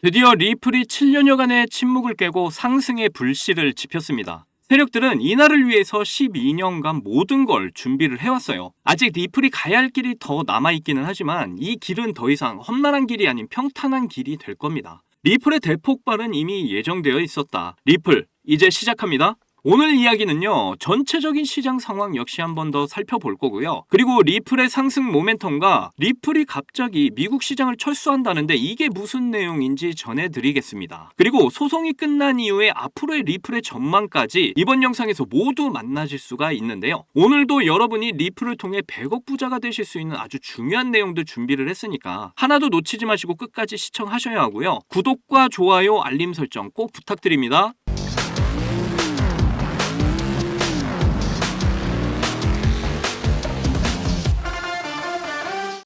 드디어 리플이 7년여간의 침묵을 깨고 상승의 불씨를 지폈습니다. 세력들은 이날을 위해서 12년간 모든 걸 준비를 해왔어요. 아직 리플이 가야 할 길이 더 남아있기는 하지만 이 길은 더 이상 험난한 길이 아닌 평탄한 길이 될 겁니다. 리플의 대폭발은 이미 예정되어 있었다. 리플, 이제 시작합니다. 오늘 이야기는요, 전체적인 시장 상황 역시 한 번 더 살펴볼 거고요. 그리고 리플의 상승 모멘텀과 리플이 갑자기 미국 시장을 철수한다는데 이게 무슨 내용인지 전해드리겠습니다. 그리고 소송이 끝난 이후에 앞으로의 리플의 전망까지 이번 영상에서 모두 만나실 수가 있는데요. 오늘도 여러분이 리플을 통해 100억 부자가 되실 수 있는 아주 중요한 내용들 준비를 했으니까 하나도 놓치지 마시고 끝까지 시청하셔야 하고요. 구독과 좋아요, 알림 설정 꼭 부탁드립니다.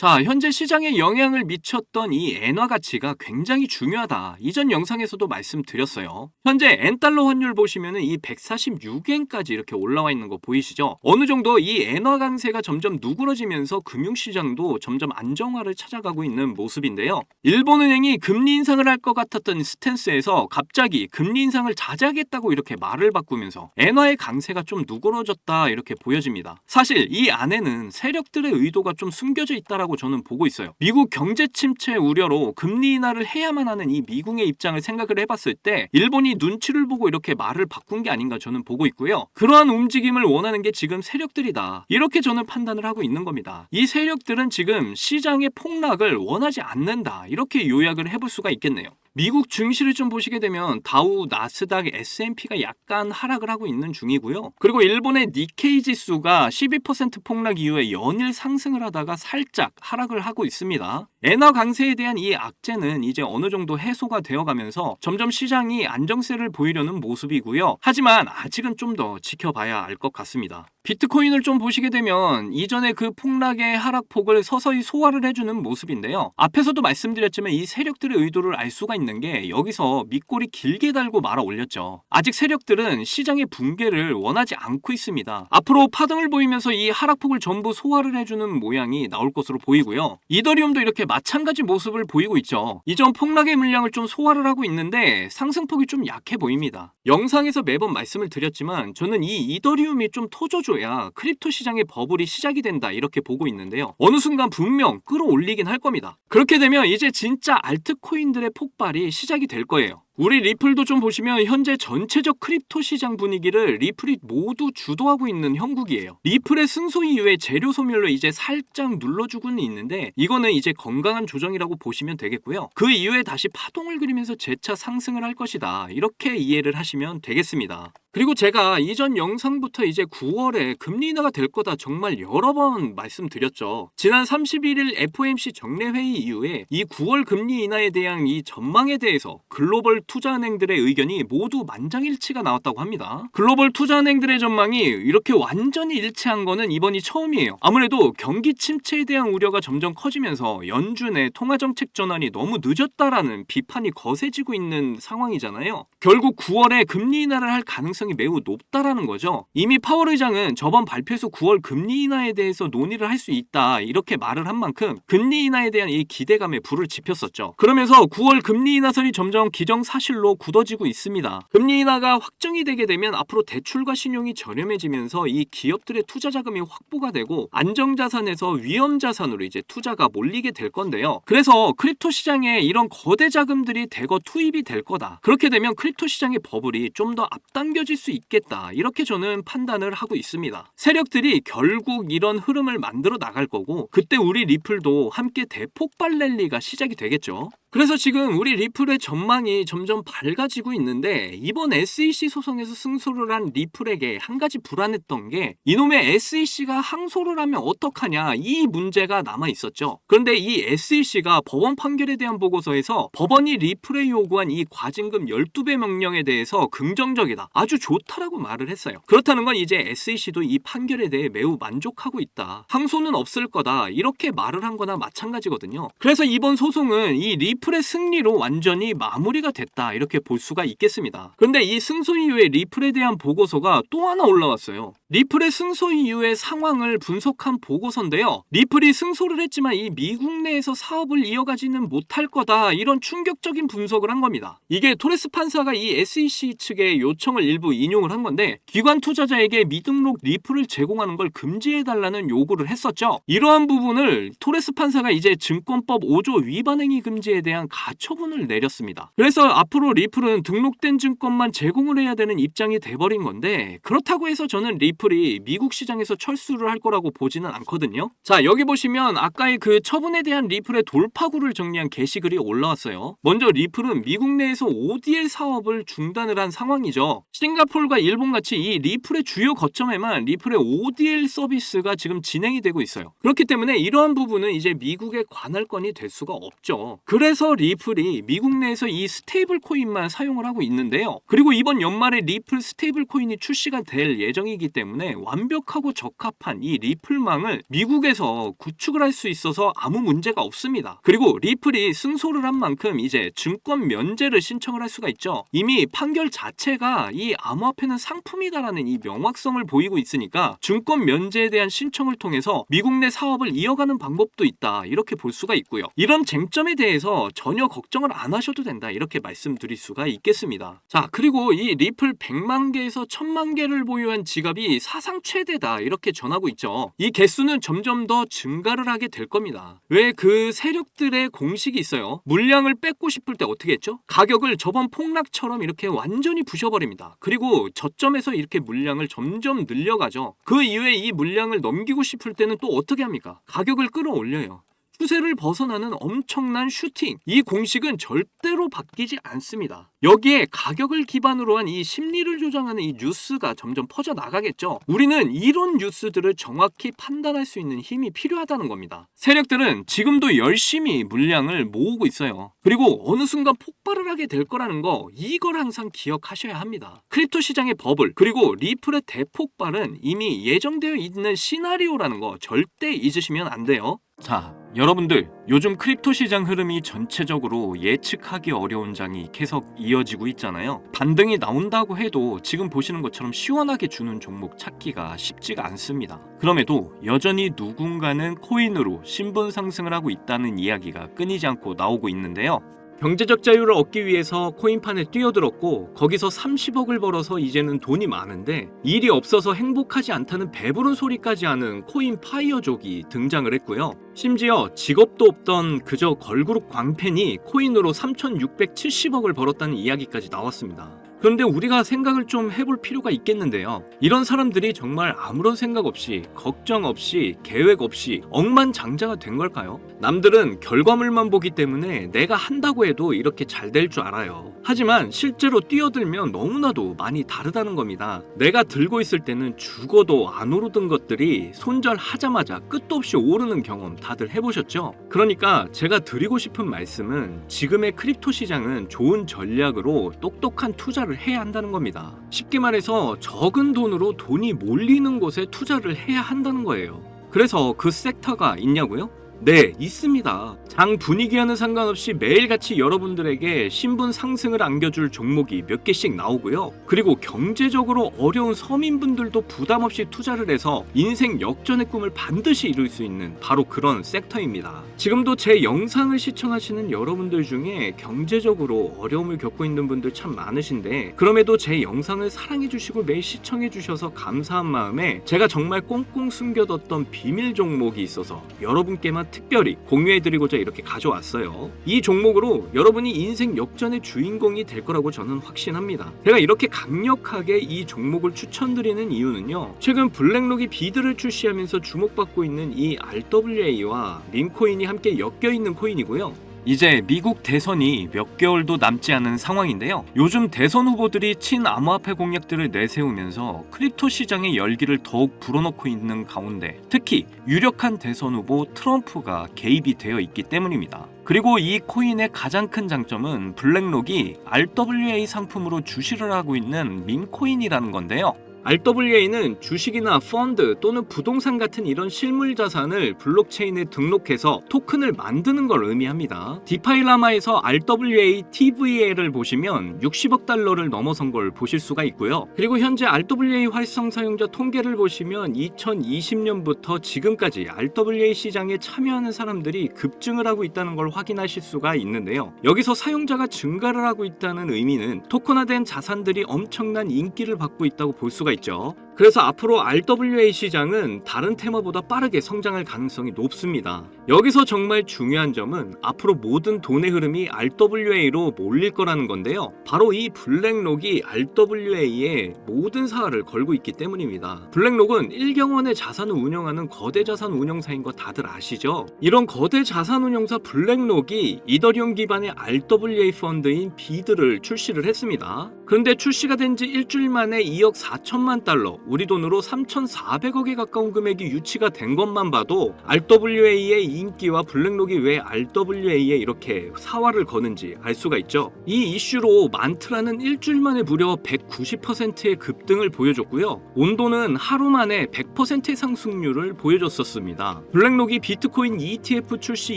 자, 현재 시장에 영향을 미쳤던 이 엔화 가치가 굉장히 중요하다. 이전 영상에서도 말씀드렸어요. 현재 엔달러 환율 보시면은 이 146엔까지 이렇게 올라와 있는 거 보이시죠? 어느 정도 이 엔화 강세가 점점 누그러지면서 금융시장도 점점 안정화를 찾아가고 있는 모습인데요. 일본은행이 금리 인상을 할 것 같았던 스탠스에서 갑자기 금리 인상을 자제하겠다고 이렇게 말을 바꾸면서 엔화의 강세가 좀 누그러졌다 이렇게 보여집니다. 사실 이 안에는 세력들의 의도가 좀 숨겨져 있다라고 저는 보고 있어요. 미국 경제 침체 우려로 금리 인하를 해야만 하는 이 미국의 입장을 생각을 해봤을 때 일본이 눈치를 보고 이렇게 말을 바꾼 게 아닌가 저는 보고 있고요. 그러한 움직임을 원하는 게 지금 세력들이다. 이렇게 저는 판단을 하고 있는 겁니다. 이 세력들은 지금 시장의 폭락을 원하지 않는다. 이렇게 요약을 해볼 수가 있겠네요. 미국 증시를 좀 보시게 되면 다우, 나스닥, S&P가 약간 하락을 하고 있는 중이고요. 그리고 일본의 니케이 지수가 12% 폭락 이후에 연일 상승을 하다가 살짝 하락을 하고 있습니다. 엔화 강세에 대한 이 악재는 이제 어느 정도 해소가 되어가면서 점점 시장이 안정세를 보이려는 모습이고요. 하지만 아직은 좀 더 지켜봐야 알 것 같습니다. 비트코인을 좀 보시게 되면 이전에 그 폭락의 하락폭을 서서히 소화를 해주는 모습인데요. 앞에서도 말씀드렸지만 이 세력들의 의도를 알 수가 있는 게 여기서 밑골이 길게 달고 말아 올렸죠. 아직 세력들은 시장의 붕괴를 원하지 않고 있습니다. 앞으로 파동을 보이면서 이 하락폭을 전부 소화를 해주는 모양이 나올 것으로 보이고요. 이더리움도 이렇게 마찬가지 모습을 보이고 있죠. 이전 폭락의 물량을 좀 소화를 하고 있는데 상승폭이 좀 약해 보입니다. 영상에서 매번 말씀을 드렸지만 저는 이 이더리움이 좀 터져줘야 크립토 시장의 버블이 시작이 된다 이렇게 보고 있는데요. 어느 순간 분명 끌어올리긴 할 겁니다. 그렇게 되면 이제 진짜 알트코인들의 폭발 이 시작이 될 거예요. 우리 리플도 좀 보시면 현재 전체적 크립토 시장 분위기를 리플이 모두 주도하고 있는 형국이에요. 리플의 승소 이후에 재료 소멸로 이제 살짝 눌러주고는 있는데 이거는 이제 건강한 조정이라고 보시면 되겠고요. 그 이후에 다시 파동을 그리면서 재차 상승을 할 것이다. 이렇게 이해를 하시면 되겠습니다. 그리고 제가 이전 영상부터 이제 9월에 금리 인하가 될 거다 정말 여러 번 말씀드렸죠. 지난 31일 FOMC 정례 회의 이후에 이 9월 금리 인하에 대한 이 전망에 대해서 글로벌 투자은행들의 의견이 모두 만장일치가 나왔다고 합니다. 글로벌 투자은행들의 전망이 이렇게 완전히 일치한 거는 이번이 처음이에요. 아무래도 경기 침체에 대한 우려가 점점 커지면서 연준의 통화정책 전환이 너무 늦었다라는 비판이 거세지고 있는 상황이잖아요. 결국 9월에 금리 인하를 할 가능성이 매우 높다라는 거죠. 이미 파월 의장은 저번 발표에서 9월 금리 인하에 대해서 논의를 할 수 있다 이렇게 말을 한 만큼 금리 인하에 대한 이 기대감에 불을 지폈었죠. 그러면서 9월 금리 인하설이 점점 기정 사실로 굳어지고 있습니다. 금리 인하가 확정이 되게 되면 앞으로 대출과 신용이 저렴해지면서 이 기업들의 투자 자금이 확보가 되고 안정 자산에서 위험 자산으로 이제 투자가 몰리게 될 건데요. 그래서 크립토 시장에 이런 거대 자금들이 대거 투입이 될 거다. 그렇게 되면 크립토 시장의 버블이 좀 더 앞당겨질 수 있겠다. 이렇게 저는 판단을 하고 있습니다. 세력들이 결국 이런 흐름을 만들어 나갈 거고 그때 우리 리플도 함께 대폭발 랠리가 시작이 되겠죠. 그래서 지금 우리 리플의 전망이 점점 밝아지고 있는데 이번 SEC 소송에서 승소를 한 리플에게 한 가지 불안했던 게 이놈의 SEC가 항소를 하면 어떡하냐 이 문제가 남아 있었죠. 그런데 이 SEC가 법원 판결에 대한 보고서에서 법원이 리플에 요구한 이 과징금 12배 명령에 대해서 긍정적이다. 아주 좋다라고 말을 했어요. 그렇다는 건 이제 SEC도 이 판결에 대해 매우 만족하고 있다. 항소는 없을 거다. 이렇게 말을 한 거나 마찬가지거든요. 그래서 이번 소송은 이 리플 리플의 승리로 완전히 마무리가 됐다 이렇게 볼 수가 있겠습니다. 그런데 이 승소 이후에 리플에 대한 보고서가 또 하나 올라왔어요. 리플의 승소 이후의 상황을 분석한 보고서인데요. 리플이 승소를 했지만 이 미국 내에서 사업을 이어가지는 못할 거다 이런 충격적인 분석을 한 겁니다. 이게 토레스 판사가 이 SEC 측의 요청을 일부 인용을 한 건데 기관 투자자에게 미등록 리플을 제공하는 걸 금지해달라는 요구를 했었죠. 이러한 부분을 토레스 판사가 이제 증권법 5조 위반 행위 금지에 대한 가처분을 내렸습니다. 그래서 앞으로 리플은 등록된 증권만 제공을 해야 되는 입장이 돼버린 건데 그렇다고 해서 저는 리플이 미국 시장에서 철수를 할 거라고 보지는 않거든요. 자 여기 보시면 아까의 그 처분에 대한 리플의 돌파구를 정리한 게시글이 올라왔어요. 먼저 리플은 미국 내에서 ODL 사업을 중단을 한 상황이죠. 싱가폴과 일본 같이 이 리플의 주요 거점에만 리플의 ODL 서비스가 지금 진행이 되고 있어요. 그렇기 때문에 이러한 부분은 이제 미국의 관할권이 될 수가 없죠. 그래서 리플이 미국 내에서 이 스테이블 코인만 사용을 하고 있는데요. 그리고 이번 연말에 리플 스테이블 코인이 출시가 될 예정이기 때문에 완벽하고 적합한 이 리플망을 미국에서 구축을 할 수 있어서 아무 문제가 없습니다. 그리고 리플이 승소를 한 만큼 이제 증권 면제를 신청을 할 수가 있죠. 이미 판결 자체가 이 암호화폐는 상품이다라는 이 명확성을 보이고 있으니까 증권 면제에 대한 신청을 통해서 미국 내 사업을 이어가는 방법도 있다 이렇게 볼 수가 있고요. 이런 쟁점에 대해서 전혀 걱정을 안 하셔도 된다 이렇게 말씀 드릴 수가 있겠습니다. 자 그리고 이 리플 100만 개에서 1000만 개를 보유한 지갑이 사상 최대다 이렇게 전하고 있죠. 이 개수는 점점 더 증가를 하게 될 겁니다. 왜 그 세력들의 공식이 있어요. 물량을 뺏고 싶을 때 어떻게 했죠? 가격을 저번 폭락처럼 이렇게 완전히 부셔버립니다. 그리고 저점에서 이렇게 물량을 점점 늘려가죠. 그 이후에 이 물량을 넘기고 싶을 때는 또 어떻게 합니까? 가격을 끌어올려요. 추세를 벗어나는 엄청난 슈팅. 이 공식은 절대로 바뀌지 않습니다. 여기에 가격을 기반으로 한 이 심리를 조장하는 이 뉴스가 점점 퍼져 나가겠죠. 우리는 이런 뉴스들을 정확히 판단할 수 있는 힘이 필요하다는 겁니다. 세력들은 지금도 열심히 물량을 모으고 있어요. 그리고 어느 순간 폭발을 하게 될 거라는 거 이걸 항상 기억하셔야 합니다. 크립토 시장의 버블 그리고 리플의 대폭발은 이미 예정되어 있는 시나리오라는 거 절대 잊으시면 안 돼요. 자, 여러분들 요즘 크립토 시장 흐름이 전체적으로 예측하기 어려운 장이 계속 이어지고 있잖아요. 반등이 나온다고 해도 지금 보시는 것처럼 시원하게 주는 종목 찾기가 쉽지가 않습니다. 그럼에도 여전히 누군가는 코인으로 신분 상승을 하고 있다는 이야기가 끊이지 않고 나오고 있는데요. 경제적 자유를 얻기 위해서 코인판에 뛰어들었고 거기서 30억을 벌어서 이제는 돈이 많은데 일이 없어서 행복하지 않다는 배부른 소리까지 하는 코인 파이어족이 등장을 했고요. 심지어 직업도 없던 그저 걸그룹 광팬이 코인으로 3,670억을 벌었다는 이야기까지 나왔습니다. 그런데 우리가 생각을 좀 해볼 필요가 있겠는데요. 이런 사람들이 정말 아무런 생각 없이, 걱정 없이, 계획 없이 억만장자가 된 걸까요? 남들은 결과물만 보기 때문에 내가 한다고 해도 이렇게 잘 될 줄 알아요. 하지만 실제로 뛰어들면 너무나도 많이 다르다는 겁니다. 내가 들고 있을 때는 죽어도 안 오르던 것들이 손절하자마자 끝도 없이 오르는 경험 다들 해보셨죠? 그러니까 제가 드리고 싶은 말씀은 지금의 크립토 시장은 좋은 전략으로 똑똑한 투자를 해야 한다는 겁니다. 쉽게 말해서 적은 돈으로 돈이 몰리는 곳에 투자를 해야 한다는 거예요. 그래서 그 섹터가 있냐고요? 네, 있습니다. 장 분위기와는 상관없이 매일같이 여러분들에게 신분 상승을 안겨줄 종목이 몇 개씩 나오고요. 그리고 경제적으로 어려운 서민분들도 부담 없이 투자를 해서 인생 역전의 꿈을 반드시 이룰 수 있는 바로 그런 섹터입니다. 지금도 제 영상을 시청하시는 여러분들 중에 경제적으로 어려움을 겪고 있는 분들 참 많으신데 그럼에도 제 영상을 사랑해주시고 매일 시청해주셔서 감사한 마음에 제가 정말 꽁꽁 숨겨뒀던 비밀 종목이 있어서 여러분께만 특별히 공유해드리고자 이렇게 가져왔어요. 이 종목으로 여러분이 인생 역전의 주인공이 될 거라고 저는 확신합니다. 제가 이렇게 강력하게 이 종목을 추천드리는 이유는요. 최근 블랙록이 비드를 출시하면서 주목받고 있는 이 RWA와 민코인이 함께 엮여 있는 코인이고요. 이제 미국 대선이 몇 개월도 남지 않은 상황인데요. 요즘 대선 후보들이 친암호화폐 공약들을 내세우면서 크립토 시장의 열기를 더욱 불어넣고 있는 가운데 특히 유력한 대선 후보 트럼프가 개입이 되어 있기 때문입니다. 그리고 이 코인의 가장 큰 장점은 블랙록이 RWA 상품으로 주시를 하고 있는 민코인이라는 건데요. RWA는 주식이나 펀드 또는 부동산 같은 이런 실물 자산을 블록체인에 등록해서 토큰을 만드는 걸 의미합니다. 디파이라마에서 RWA TVA를 보시면 60억 달러를 넘어선 걸 보실 수가 있고요. 그리고 현재 RWA 활성 사용자 통계를 보시면 2020년부터 지금까지 RWA 시장에 참여하는 사람들이 급증을 하고 있다는 걸 확인하실 수가 있는데요. 여기서 사용자가 증가를 하고 있다는 의미는 토큰화된 자산들이 엄청난 인기를 받고 있다고 볼 수가 있죠. 그래서 앞으로 RWA 시장은 다른 테마보다 빠르게 성장할 가능성이 높습니다. 여기서 정말 중요한 점은 앞으로 모든 돈의 흐름이 RWA로 몰릴 거라는 건데요. 바로 이 블랙록이 RWA에 모든 사활을 걸고 있기 때문입니다. 블랙록은 일경원의 자산을 운영하는 거대 자산 운용사인 거 다들 아시죠? 이런 거대 자산 운용사 블랙록이 이더리움 기반의 RWA 펀드인 비드를 출시를 했습니다. 그런데 출시가 된 지 일주일 만에 2억 4천만 달러, 우리 돈으로 3,400억에 가까운 금액이 유치가 된 것만 봐도 RWA의 인기와 블랙록이 왜 RWA에 이렇게 사활을 거는지 알 수가 있죠. 이 이슈로 만트라는 일주일 만에 무려 190%의 급등을 보여줬고요. 온도는 하루 만에 100%의 상승률을 보여줬었습니다. 블랙록이 비트코인 ETF 출시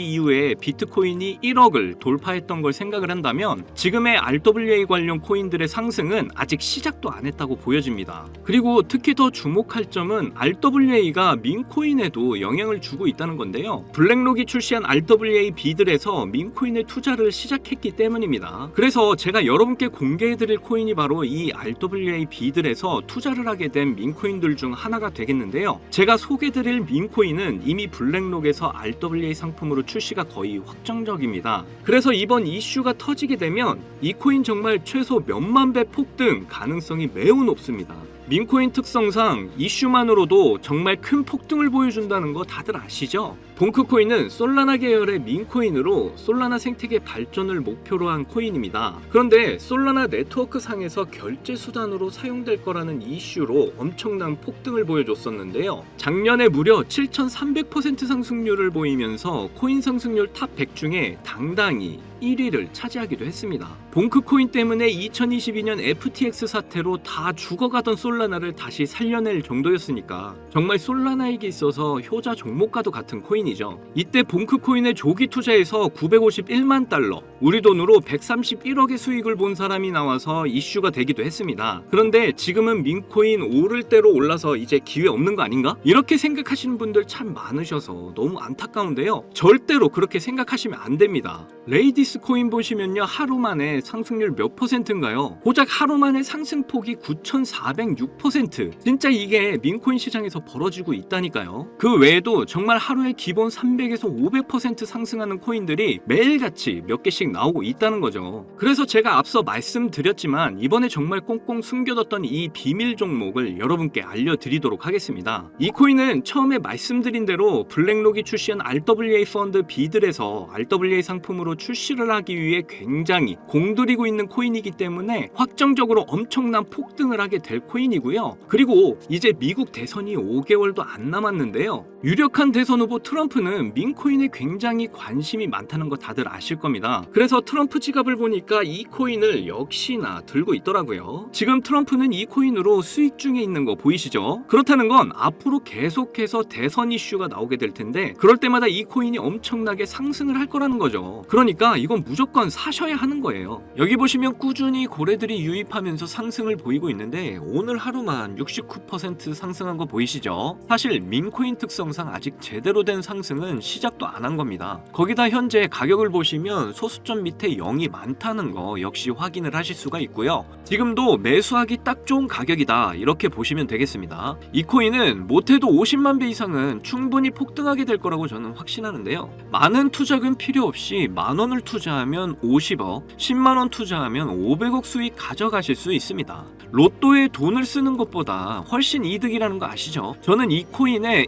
이후에 비트코인이 1억을 돌파했던 걸 생각을 한다면 지금의 RWA 관련 코인들의 상승은 아직 시작도 안 했다고 보여집니다. 그리고 특히 더 주목할 점은 RWA가 민코인에도 영향을 주고 있다는 건데요. 블랙록이 출시한 RWA 비들에서 민코인에 투자를 시작했기 때문입니다. 그래서 제가 여러분께 공개해드릴 코인이 바로 이 RWA 비들에서 투자를 하게 된 민코인들 중 하나가 되겠는데요. 제가 소개드릴 민코인은 이미 블랙록에서 RWA 상품으로 출시가 거의 확정적입니다. 그래서 이번 이슈가 터지게 되면 이 코인 정말 최소 몇만 배 폭등 가능성이 매우 높습니다. 민코인 특성상 이슈만으로도 정말 큰 폭등을 보여준다는 거 다들 아시죠? 봉크코인은 솔라나 계열의 민코인으로 솔라나 생태계 발전을 목표로 한 코인입니다. 그런데 솔라나 네트워크 상에서 결제 수단으로 사용될 거라는 이슈로 엄청난 폭등을 보여줬었는데요. 작년에 무려 7,300% 상승률을 보이면서 코인 상승률 탑 100 중에 당당히 1위를 차지하기도 했습니다. 봉크코인 때문에 2022년 FTX 사태로 다 죽어가던 솔라나를 다시 살려낼 정도였으니까 정말 솔라나에게 있어서 효자 종목과도 같은 코인 이죠. 이때 봉크 코인에 조기 투자해서 951만 달러, 우리 돈으로 131억의 수익을 본 사람이 나와서 이슈가 되기도 했습니다. 그런데 지금은 민코인 오를 대로 올라서 이제 기회 없는 거 아닌가? 이렇게 생각하시는 분들 참 많으셔서 너무 안타까운데요. 절대로 그렇게 생각하시면 안 됩니다. 레이디스 코인 보시면요 하루 만에 상승률 몇 퍼센트인가요? 고작 하루 만에 상승폭이 9,406% 진짜 이게 민코인 시장에서 벌어지고 있다니까요. 그 외에도 정말 하루에 기본 300에서 500% 상승하는 코인들이 매일같이 몇 개씩 나오고 있다는 거죠. 그래서 제가 앞서 말씀드렸지만 이번에 정말 꽁꽁 숨겨뒀던 이 비밀 종목을 여러분께 알려드리도록 하겠습니다. 이 코인은 처음에 말씀드린 대로 블랙록이 출시한 RWA 펀드 비들에서 RWA 상품으로 출시를 하기 위해 굉장히 공들이고 있는 코인이기 때문에 확정적으로 엄청난 폭등을 하게 될 코인이고요. 그리고 이제 미국 대선이 5개월도 안 남았는데요. 유력한 대선 후보 트럼프는 민코인에 굉장히 관심이 많다는 거 다들 아실 겁니다. 그래서 트럼프 지갑을 보니까 이 코인을 역시나 들고 있더라고요. 지금 트럼프는 이 코인으로 수익 중에 있는 거 보이시죠? 그렇다는 건 앞으로 계속해서 대선 이슈가 나오게 될 텐데 그럴 때마다 이 코인이 엄청나게 상승을 할 거라는 거죠. 그러니까 이건 무조건 사셔야 하는 거예요. 여기 보시면 꾸준히 고래들이 유입하면서 상승을 보이고 있는데 오늘 하루만 69% 상승한 거 보이시죠? 사실 민코인 특성 상 아직 제대로 된 상승은 시작도 안 한 겁니다. 거기다 현재 가격을 보시면 소수점 밑에 0이 많다는 거 역시 확인을 하실 수가 있고요. 지금도 매수하기 딱 좋은 가격이다 이렇게 보시면 되겠습니다. 이 코인은 못해도 50만 배 이상은 충분히 폭등하게 될 거라고 저는 확신하는데요. 많은 투자금 필요 없이 만 원을 투자하면 50억, 10만 원 투자하면 500억 수익 가져가실 수 있습니다. 로또에 돈을 쓰는 것보다 훨씬 이득이라는 거 아시죠? 저는 이 코인에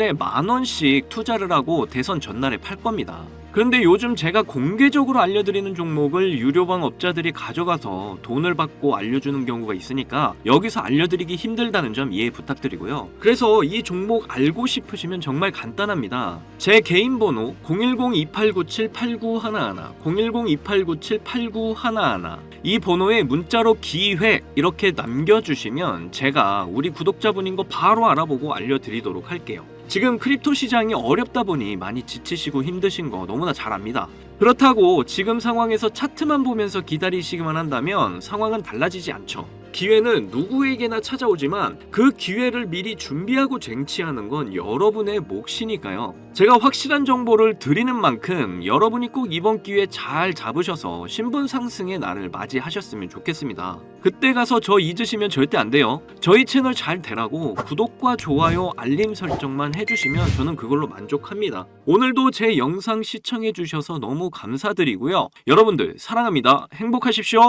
일주일에 만 원씩 투자를 하고 대선 전날에 팔 겁니다. 그런데 요즘 제가 공개적으로 알려드리는 종목을 유료방 업자들이 가져가서 돈을 받고 알려주는 경우가 있으니까 여기서 알려드리기 힘들다는 점 이해 부탁드리고요. 그래서 이 종목 알고 싶으시면 정말 간단합니다. 제 개인 번호 010-2897-8911, 010-2897-8911, 이 번호에 문자로 기회 이렇게 남겨주시면 제가 우리 구독자분인 거 바로 알아보고 알려드리도록 할게요. 지금 크립토 시장이 어렵다 보니 많이 지치시고 힘드신 거 너무나 잘 압니다. 그렇다고 지금 상황에서 차트만 보면서 기다리시기만 한다면 상황은 달라지지 않죠. 기회는 누구에게나 찾아오지만 그 기회를 미리 준비하고 쟁취하는 건 여러분의 몫이니까요. 제가 확실한 정보를 드리는 만큼 여러분이 꼭 이번 기회 잘 잡으셔서 신분 상승의 날을 맞이하셨으면 좋겠습니다. 그때 가서 저 잊으시면 절대 안 돼요. 저희 채널 잘 되라고 구독과 좋아요, 알림 설정만 해주시면 저는 그걸로 만족합니다. 오늘도 제 영상 시청해주셔서 너무 감사드리고요. 여러분들 사랑합니다. 행복하십시오.